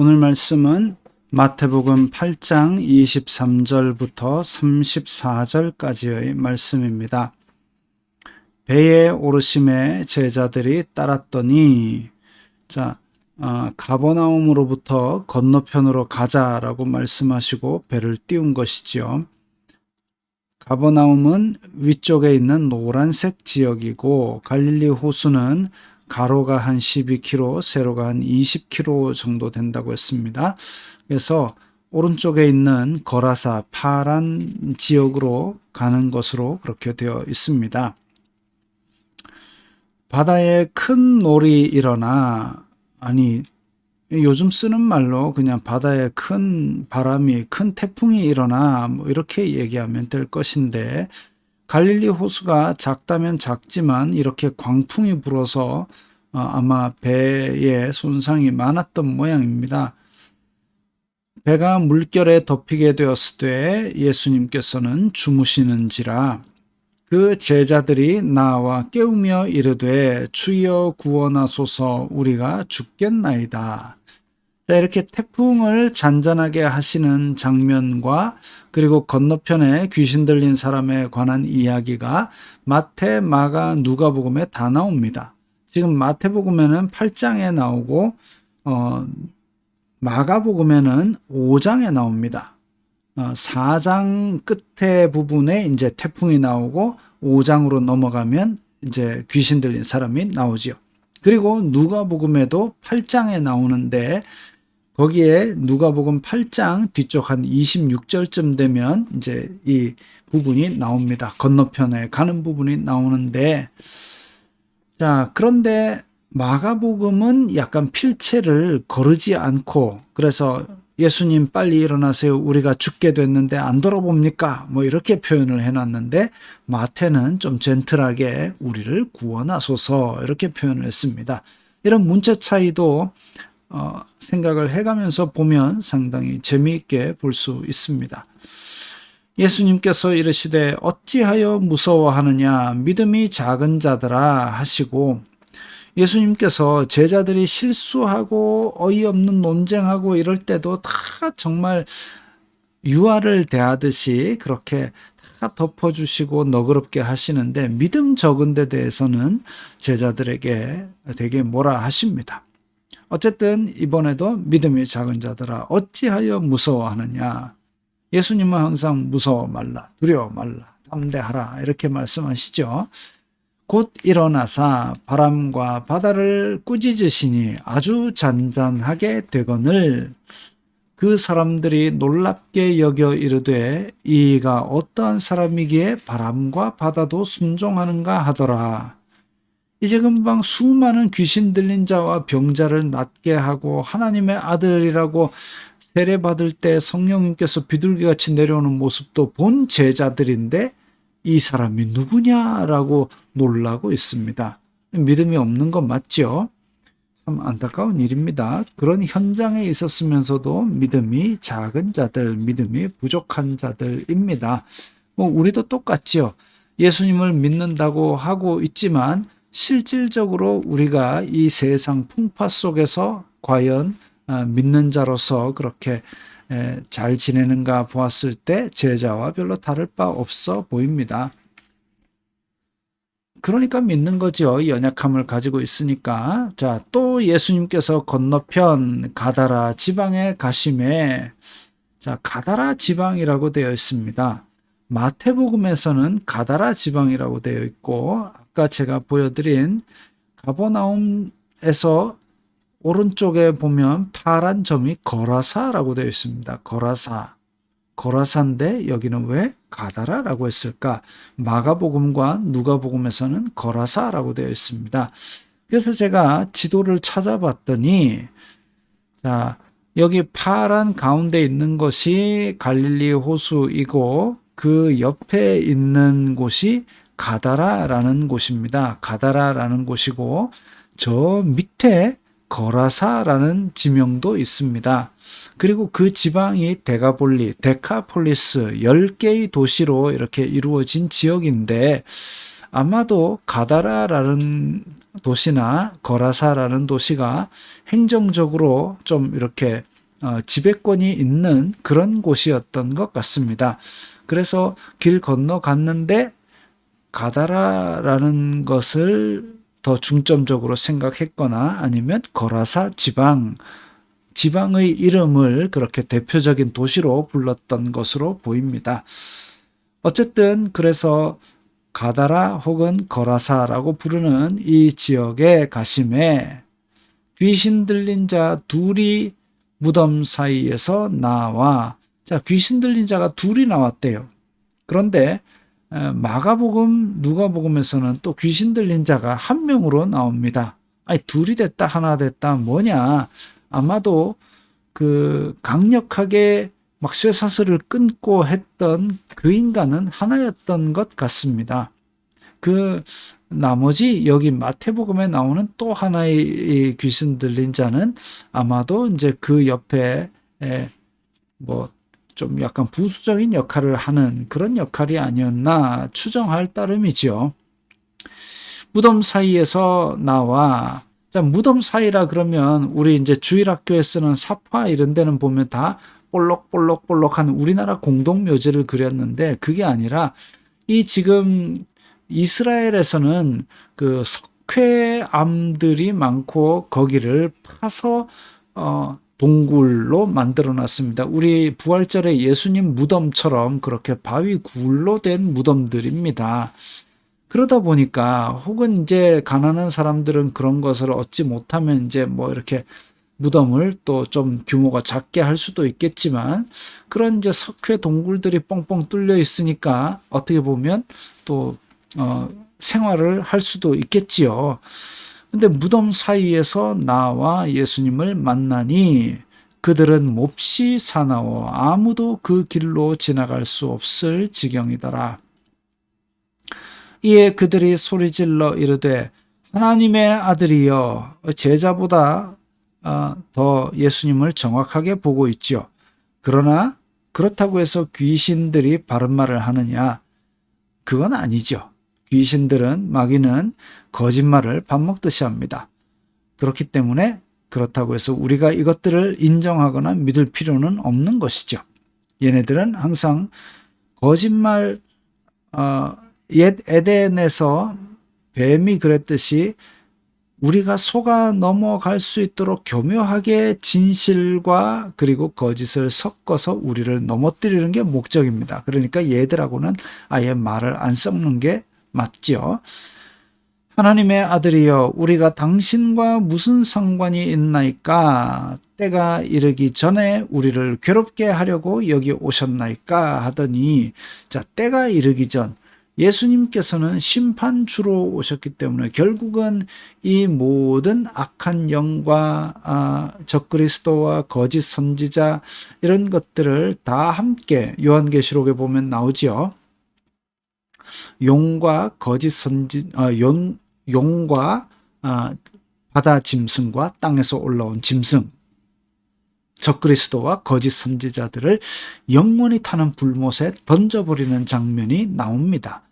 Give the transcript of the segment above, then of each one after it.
오늘 말씀은 마태복음 8장 23절부터 34절까지의 말씀입니다. 배에 오르심에 제자들이 따랐더니 자 어, 가버나움으로부터 건너편으로 가자라고 말씀하시고 배를 띄운 것이지요. 가버나움은 위쪽에 있는 노란색 지역이고 갈릴리 호수는 가로가 한 12km, 세로가 한 20km 정도 된다고 했습니다. 그래서 오른쪽에 있는 거라사 파란 지역으로 가는 것으로 그렇게 되어 있습니다. 바다에 큰 놀이 일어나 아니 요즘 쓰는 말로 그냥 바다에 큰 바람이 큰 태풍이 일어나 뭐 이렇게 얘기하면 될 것인데 갈릴리 호수가 작다면 작지만 이렇게 광풍이 불어서 어, 아마 배에 손상이 많았던 모양입니다. 배가 물결에 덮이게 되었을 때 예수님께서는 주무시는지라 그 제자들이 나와 깨우며 이르되 주여 구원하소서 우리가 죽겠나이다. 자, 이렇게 태풍을 잔잔하게 하시는 장면과 그리고 건너편에 귀신 들린 사람에 관한 이야기가 마태, 마가, 누가복음에 다 나옵니다. 지금 마태복음에는 8장에 나오고 어, 마가복음에는 5장에 나옵니다. 어, 4장 끝에 부분에 이제 태풍이 나오고 5장으로 넘어가면 이제 귀신 들린 사람이 나오지요. 그리고 누가복음에도 8장에 나오는데 거기에 누가복음 8장 뒤쪽 한 26절쯤 되면 이제 이 부분이 나옵니다. 건너편에 가는 부분이 나오는데 자, 그런데 마가복음은 약간 필체를 거르지 않고 그래서 예수님 빨리 일어나세요. 우리가 죽게 됐는데 안 돌아봅니까? 뭐 이렇게 표현을 해놨는데 마태는 좀 젠틀하게 우리를 구원하소서 이렇게 표현을 했습니다. 이런 문체 차이도 어, 생각을 해가면서 보면 상당히 재미있게 볼 수 있습니다. 예수님께서 이르시되 어찌하여 무서워하느냐 믿음이 작은 자들아 하시고 예수님께서 제자들이 실수하고 어이없는 논쟁하고 이럴 때도 다 정말 유아를 대하듯이 그렇게 다 덮어주시고 너그럽게 하시는데 믿음 적은 데 대해서는 제자들에게 되게 뭐라 하십니다. 어쨌든 이번에도 믿음이 작은 자들아 어찌하여 무서워하느냐 예수님은 항상 무서워 말라, 두려워 말라, 담대하라 이렇게 말씀하시죠. 곧 일어나사 바람과 바다를 꾸짖으시니 아주 잔잔하게 되거늘 그 사람들이 놀랍게 여겨 이르되 이가 어떠한 사람이기에 바람과 바다도 순종하는가 하더라. 이제 금방 수많은 귀신 들린 자와 병자를 낫게 하고 하나님의 아들이라고 세례 받을 때 성령님께서 비둘기같이 내려오는 모습도 본 제자들인데 이 사람이 누구냐라고 놀라고 있습니다. 믿음이 없는 건 맞죠? 참 안타까운 일입니다. 그런 현장에 있었으면서도 믿음이 작은 자들, 믿음이 부족한 자들입니다. 뭐 우리도 똑같죠. 예수님을 믿는다고 하고 있지만 실질적으로 우리가 이 세상 풍파 속에서 과연 아, 믿는 자로서 그렇게 잘 지내는가 보았을 때 제자와 별로 다를 바 없어 보입니다. 그러니까 믿는 거죠. 연약함을 가지고 있으니까. 자, 또 예수님께서 건너편 가다라 지방에 가심에 자, 가다라 지방이라고 되어 있습니다. 마태복음에서는 가다라 지방이라고 되어 있고 아까 제가 보여드린 가버나움에서 오른쪽에 보면 파란 점이 거라사라고 되어 있습니다. 거라사. 거라사인데 여기는 왜 가다라라고 했을까? 마가복음과 누가복음에서는 거라사라고 되어 있습니다. 그래서 제가 지도를 찾아봤더니 자, 여기 파란 가운데 있는 것이 갈릴리 호수이고 그 옆에 있는 곳이 가다라라는 곳입니다. 가다라라는 곳이고 저 밑에 거라사라는 지명도 있습니다. 그리고 그 지방이 데가볼리, 데카폴리스 10개의 도시로 이렇게 이루어진 지역인데 아마도 가다라라는 도시나 거라사라는 도시가 행정적으로 좀 이렇게 어, 지배권이 있는 그런 곳이었던 것 같습니다. 그래서 길 건너 갔는데 가다라라는 것을 더 중점적으로 생각했거나 아니면 거라사 지방 지방의 이름을 그렇게 대표적인 도시로 불렀던 것으로 보입니다. 어쨌든 그래서 가다라 혹은 거라사라고 부르는 이 지역에 가심에 귀신 들린 자 둘이 무덤 사이에서 나와 자 귀신 들린 자가 둘이 나왔대요. 그런데 마가복음 누가복음에서는 또 귀신 들린 자가 한 명으로 나옵니다. 아니 둘이 됐다 하나 됐다 뭐냐 아마도 그 강력하게 막 쇠사슬을 끊고 했던 그 인간은 하나였던 것 같습니다. 그 나머지 여기 마태복음에 나오는 또 하나의 귀신 들린 자는 아마도 이제 그 옆에 뭐 좀 약간 부수적인 역할을 하는 그런 역할이 아니었나 추정할 따름이지요. 무덤 사이에서 나와 자 무덤 사이라 그러면 우리 이제 주일학교에 쓰는 사파 이런 데는 보면 다 볼록볼록볼록한 우리나라 공동 묘지를 그렸는데 그게 아니라 이 지금 이스라엘에서는 그 석회암들이 많고 거기를 파서 어 동굴로 만들어 놨습니다. 우리 부활절에 예수님 무덤처럼 그렇게 바위 굴로 된 무덤들입니다. 그러다 보니까 혹은 이제 가난한 사람들은 그런 것을 얻지 못하면 이제 뭐 이렇게 무덤을 또 좀 규모가 작게 할 수도 있겠지만 그런 이제 석회 동굴들이 뻥뻥 뚫려 있으니까 어떻게 보면 또 어, 생활을 할 수도 있겠지요. 근데 무덤 사이에서 나와 예수님을 만나니 그들은 몹시 사나워 아무도 그 길로 지나갈 수 없을 지경이더라. 이에 그들이 소리질러 이르되 하나님의 아들이여 제자보다 어, 더 예수님을 정확하게 보고 있지요. 그러나 그렇다고 해서 귀신들이 바른 말을 하느냐? 그건 아니죠. 귀신들은 마귀는 거짓말을 밥 먹듯이 합니다. 그렇기 때문에 그렇다고 해서 우리가 이것들을 인정하거나 믿을 필요는 없는 것이죠. 얘네들은 항상 거짓말 어, 옛 에덴에서 뱀이 그랬듯이 우리가 속아 넘어갈 수 있도록 교묘하게 진실과 그리고 거짓을 섞어서 우리를 넘어뜨리는 게 목적입니다. 그러니까 얘들하고는 아예 말을 안 섞는 게 맞죠. 하나님의 아들이여 우리가 당신과 무슨 상관이 있나이까 때가 이르기 전에 우리를 괴롭게 하려고 여기 오셨나이까 하더니 자 때가 이르기 전 예수님께서는 심판주로 오셨기 때문에 결국은 이 모든 악한 영과 아, 적그리스도와 거짓 선지자 이런 것들을 다 함께 요한계시록에 보면 나오지요. 용과 거짓 선지 어, 용, 용과 아, 바다 짐승과 땅에서 올라온 짐승 적그리스도와 거짓 선지자들을 영원히 타는 불못에 던져버리는 장면이 나옵니다.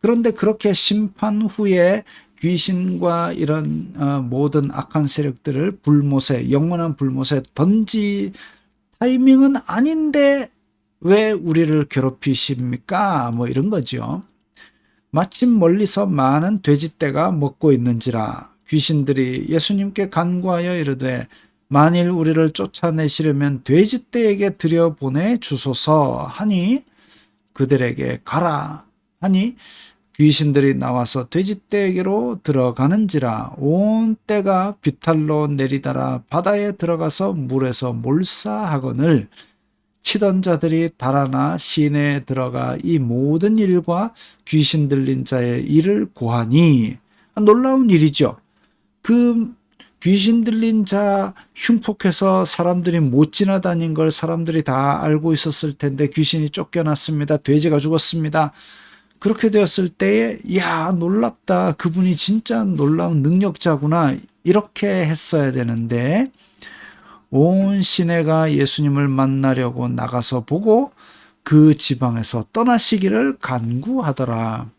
그런데 그렇게 심판 후에 귀신과 이런 어, 모든 악한 세력들을 불못에 영원한 불못에 던지 타이밍은 아닌데 왜 우리를 괴롭히십니까? 뭐 이런 거죠. 마침 멀리서 많은 돼지떼가 먹고 있는지라 귀신들이 예수님께 간구하여 이르되 만일 우리를 쫓아내시려면 돼지떼에게 들여보내 주소서 하니 그들에게 가라 하니 귀신들이 나와서 돼지떼에게로 들어가는지라. 온 떼가 비탈로 내리다라. 바다에 들어가서 물에서 몰사하거늘 치던 자들이 달아나 시내에 들어가 이 모든 일과 귀신 들린 자의 일을 고하니 놀라운 일이죠. 그 귀신 들린 자 흉폭해서 사람들이 못 지나다닌 걸 사람들이 다 알고 있었을 텐데 귀신이 쫓겨났습니다. 돼지가 죽었습니다. 그렇게 되었을 때에 야 놀랍다 그분이 진짜 놀라운 능력자구나 이렇게 했어야 되는데 온 시내가 예수님을 만나려고 나가서 보고 그 지방에서 떠나시기를 간구하더라.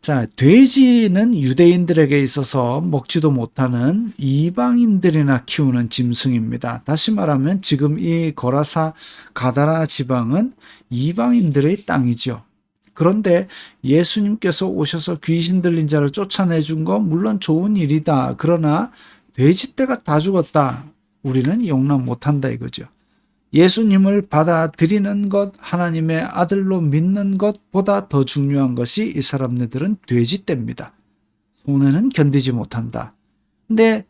자, 돼지는 유대인들에게 있어서 먹지도 못하는 이방인들이나 키우는 짐승입니다. 다시 말하면 지금 이 거라사 가다라 지방은 이방인들의 땅이죠. 그런데 예수님께서 오셔서 귀신 들린 자를 쫓아내 준거 물론 좋은 일이다. 그러나 돼지떼가 다 죽었다. 우리는 용납 못한다 이거죠. 예수님을 받아들이는 것, 하나님의 아들로 믿는 것보다 더 중요한 것이 이 사람네들은 돼지떼입니다. 손해는 견디지 못한다. 근데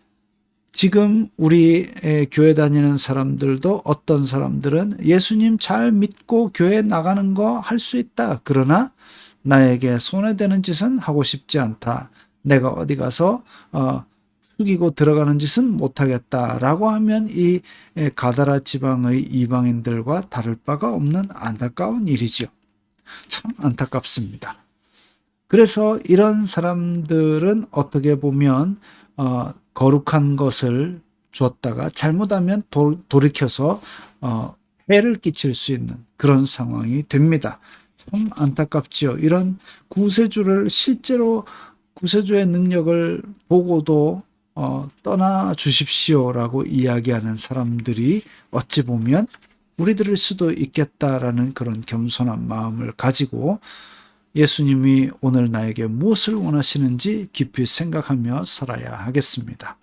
지금 우리 에, 교회 다니는 사람들도 어떤 사람들은 예수님 잘 믿고 교회 나가는 거 할 수 있다. 그러나 나에게 손해되는 짓은 하고 싶지 않다. 내가 어디 가서 어, 숙이고 들어가는 짓은 못하겠다라고 하면 이 에, 가다라 지방의 이방인들과 다를 바가 없는 안타까운 일이죠. 참 안타깝습니다. 그래서 이런 사람들은 어떻게 보면 어, 거룩한 것을 주었다가 잘못하면 도, 돌이켜서 어, 해를 끼칠 수 있는 그런 상황이 됩니다. 참 안타깝지요. 이런 구세주를 실제로 구세주의 능력을 보고도 어, 떠나 주십시오라고 이야기하는 사람들이 어찌 보면 우리들일 수도 있겠다라는 그런 겸손한 마음을 가지고 예수님이 오늘 나에게 무엇을 원하시는지 깊이 생각하며 살아야 하겠습니다.